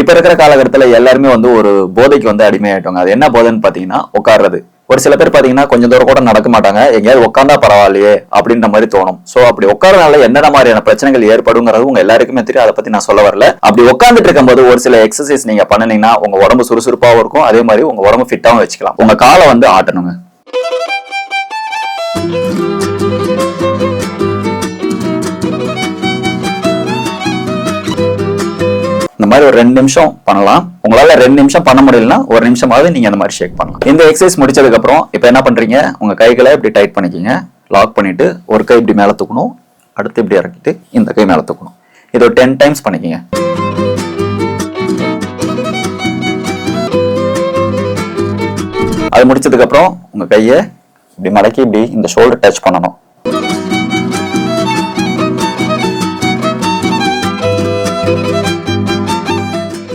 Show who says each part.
Speaker 1: இப்ப இருக்கிற காலகட்டத்துல எல்லாருமே வந்து ஒரு போதைக்கு வந்து அடிமையாயிட்டாங்க. அது என்ன போதைன்னு பாத்தீங்கன்னா உட்கார்றது. ஒரு சில பேர் பாத்தீங்கன்னா கொஞ்சம் தூரம் கூட நடக்க மாட்டாங்க. எங்கேயாவது உட்காந்தா பரவாயில்லையே அப்படின்ற மாதிரி தோணும். சோ அப்படி உட்காரனால என்னென்ன மாதிரியான பிரச்சனைகள் ஏற்படுங்கிறது உங்க எல்லாருக்குமே தெரியும். அதை பத்தி நான் சொல்ல வரல. அப்படி உட்காந்துட்டு இருக்கும்போது ஒரு சில எக்ஸசைஸ் நீங்க பண்ணுனீங்கன்னா உங்க உடம்பு சுறுசுறுப்பாகவும் இருக்கும். அதே மாதிரி உங்க உடம்பு ஃபிட்டாகவும் வச்சுக்கலாம். உங்க காலை வந்து ஆட்டணுங்க. மாதிரி ஒரு ரெண்டு நிமிஷம் பண்ணலாம். உங்களால ரெண்டு நிமிஷம் பண்ண முடியலன்னா ஒரு நிமிஷமாவது நீங்க அந்த மாதிரி ஷேக் பண்ணலாம். இந்த எக்ஸசைஸ் முடிச்சதுக்கு அப்புறம் இப்போ என்ன பண்றீங்க? உங்க கைகளை இப்படி டைட் பண்ணிக்கிங்க. லாக் பண்ணிட்டு ஒரு கை இப்படி மேலே தூக்கணும். அடுத்து இப்படி இறக்கிட்டு இந்த கை மேலே தூக்கணும். இது ஒரு டென் டைம்ஸ் பண்ணிக்கிங்க. அது முடிச்சதுக்கு அப்புறம் உங்க கையை இப்படி மடக்கி இப்படி இந்த ஷோல்டர் டச் பண்ணணும்.